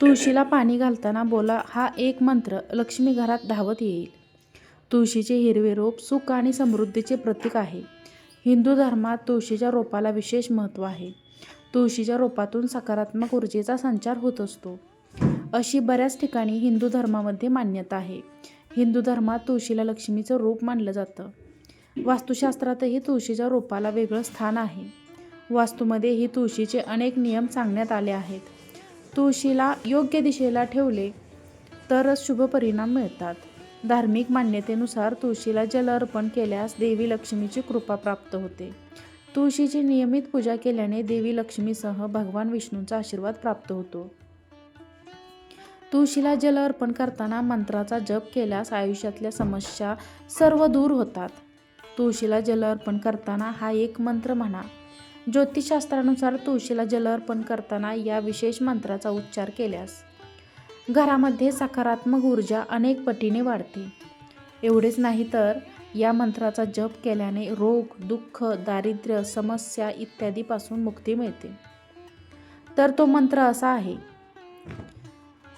तुळशीला पाणी घालताना बोला हा एक मंत्र लक्ष्मी घरात धावत येईल. तुळशीचे हिरवे रोप सुख आणि समृद्धीचे प्रतीक आहे. हिंदू धर्मात तुळशीच्या रोपाला विशेष महत्त्व आहे. तुळशीच्या रोपातून सकारात्मक ऊर्जेचा संचार होत असतो. अशी बऱ्याच ठिकाणी हिंदू धर्मामध्ये मान्यता आहे. हिंदू धर्मात तुळशीला लक्ष्मीचं रूप मानलं जातं. वास्तुशास्त्रातही तुळशीच्या रोपाला वेगळं स्थान आहे. वास्तूमध्ये ही तुळशीचे अनेक नियम सांगण्यात आले आहेत. तुळशीला योग्य दिशेला ठेवले तरच शुभ परिणाम मिळतात. धार्मिक मान्यतेनुसार तुळशीला जल अर्पण केल्यास देवी लक्ष्मीची कृपा प्राप्त होते. तुळशीची नियमित पूजा केल्याने देवी लक्ष्मीसह भगवान विष्णूंचा आशीर्वाद प्राप्त होतो. तुळशीला जल अर्पण करताना मंत्राचा जप केल्यास आयुष्यातल्या समस्या सर्व दूर होतात. तुळशीला जल अर्पण करताना हा एक मंत्र म्हणा. ज्योतिषशास्त्रानुसार तुळशीला जल अर्पण करताना या विशेष मंत्राचा उच्चार केल्यास घरामध्ये सकारात्मक ऊर्जा अनेक पटीने वाढते. एवढेच नाही तर या मंत्राचा जप केल्याने रोग दुःख दारिद्र्य समस्या इत्यादीपासून मुक्ती मिळते. तर तो मंत्र असा आहे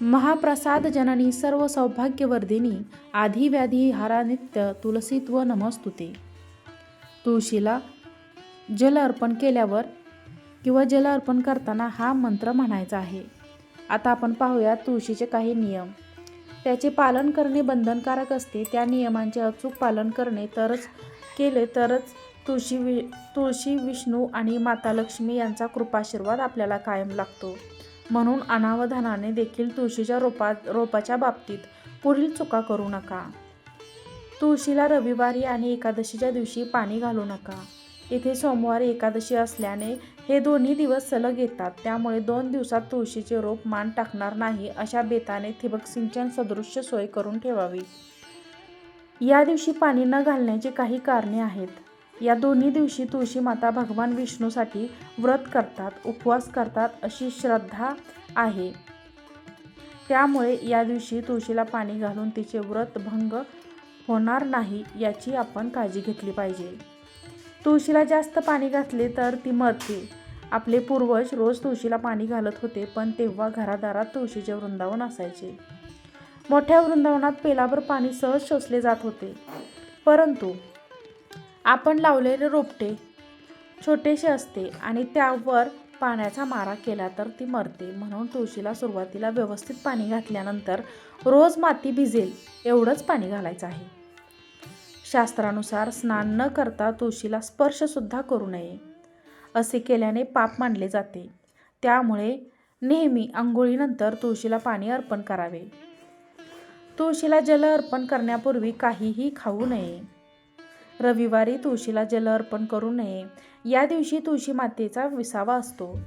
महाप्रसाद जननी सर्व सौभाग्यवर्धिनी आधी व्याधी हारानित्य तुलसीत्व नमस्तुते. तुळशीला जल अर्पण केल्यावर किंवा जल अर्पण करताना हा मंत्र म्हणायचा आहे. आता आपण पाहूया तुळशीचे काही नियम. त्याचे पालन करणे बंधनकारक असते. त्या नियमांचे अचूक पालन करणे तरच केले तरच तुळशी वि तुळशी विष्णू आणि माता लक्ष्मी यांचा कृपाशीर्वाद आपल्याला कायम लागतो. म्हणून अनावधानाने देखील तुळशीच्या रोपा रोपाच्या बाबतीत पुढील चुका करू नका. तुळशीला रविवारी आणि एकादशीच्या दिवशी पाणी घालू नका. येथे सोमवारी एकादशी असल्याने हे दोन्ही दिवस सलग येतात. त्यामुळे दोन दिवसात तुळशीचे रोप मान टाकणार नाही अशा बेताने ठिबक सिंचन सदृश्य सोय करून ठेवावी. या दिवशी पाणी न घालण्याची काही कारणे आहेत. या दोन्ही दिवशी तुळशी माता भगवान विष्णूसाठी व्रत करतात उपवास करतात अशी श्रद्धा आहे. त्यामुळे या दिवशी तुळशीला पाणी घालून तिचे व्रत भंग होणार नाही याची आपण काळजी घेतली पाहिजे. तुळशीला जास्त पाणी घातले तर ती मरते. आपले पूर्वज रोज तुळशीला पाणी घालत होते पण तेव्हा घरादारात तुळशीचे वृंदावन असायचे. मोठ्या वृंदावनात पेलाभर पाणी सहज शोषले जात होते. परंतु आपण लावलेले रोपटे छोटेसे असते आणि त्यावर पाण्याचा मारा केला तर ती मरते. म्हणून तुळशीला सुरुवातीला व्यवस्थित पाणी घातल्यानंतर रोज माती भिजेल एवढंच पाणी घालायचं आहे. शास्त्रानुसार स्नान न करता तुळशीला स्पर्शसुद्धा करू नये. असे केल्याने पाप मानले जाते. त्यामुळे नेहमी आंघोळीनंतर तुळशीला पाणी अर्पण करावे. तुळशीला जल अर्पण करण्यापूर्वी काहीही खाऊ नये. रविवारी तुळशीला जल अर्पण करू नये. या दिवशी तुळशी मातेचा विसावा असतो.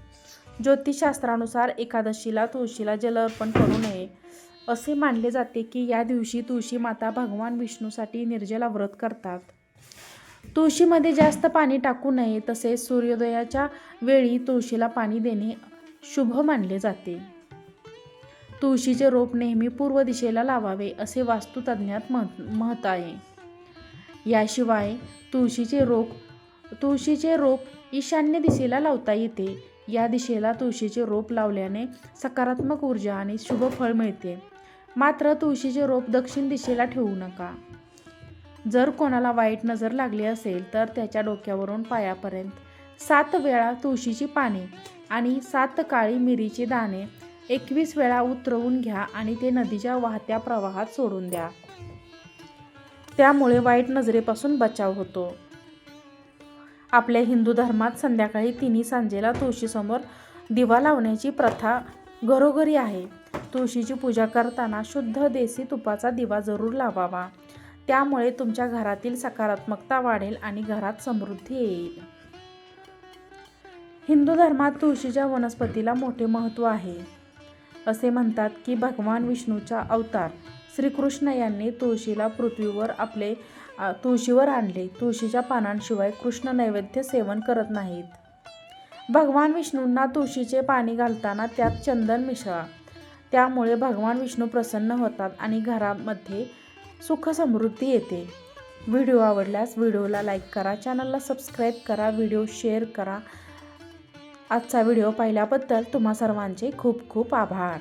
ज्योतिषशास्त्रानुसार एकादशीला तुळशीला जल अर्पण करू नये. असे मानले जाते की या दिवशी तुळशी माता भगवान विष्णूसाठी निर्जला व्रत करतात. तुळशीमध्ये जास्त पाणी टाकू नये तसेच सूर्योदयाच्या वेळी तुळशीला पाणी देणे शुभ मानले जाते. तुळशीचे रोप नेहमी पूर्व दिशेला लावावे असे वास्तुतज्ञात मह महत आहे. याशिवाय तुळशीचे रोप तुळशीचे रोप ईशान्य दिशेला लावता येते. या दिशेला तुळशीचे रोप लावल्याने सकारात्मक ऊर्जा आणि शुभ फळ मिळते. मात्र तुळशीचे रोप दक्षिण दिशेला ठेवू नका. जर कोणाला वाईट नजर लागली असेल तर त्याच्या डोक्यावरून पायापर्यंत सात वेळा तुळशीची पाने आणि सात काळी मिरीचे दाणे एकवीस वेळा उतरवून घ्या आणि ते नदीच्या वाहत्या प्रवाहात सोडून द्या. त्यामुळे वाईट नजरेपासून बचाव होतो. आपल्या हिंदू धर्मात संध्याकाळी तिन्ही सांजेला तुळशीसमोर दिवा लावण्याची प्रथा घरोघरी आहे. तुळशीची पूजा करताना शुद्ध देसी तुपाचा दिवा जरूर लावावा. त्यामुळे तुमच्या घरातील सकारात्मकता वाढेल आणि घरात समृद्धी येईल. हिंदू धर्मात तुळशीच्या वनस्पतीला मोठे महत्त्व आहे. असे म्हणतात की भगवान विष्णूचा अवतार श्रीकृष्ण यांनी तुळशीला पृथ्वीवर आपले तुळशीवर आणले. तुळशीच्या पानांशिवाय कृष्ण नैवेद्य सेवन करत नाहीत. भगवान विष्णूंना तुळशीचे पाणी घालताना त्यात चंदन मिसळा. त्यामुळे भगवान विष्णू प्रसन्न होतात आणि घरामध्ये सुख समृद्धी येते. व्हिडिओ आवडल्यास व्हिडिओला लाईक करा चॅनलला सबस्क्राईब करा व्हिडिओ शेअर करा. आजचा व्हिडिओ पाहिल्याबद्दल तुम्हा सर्वांचे खूप खूप आभार.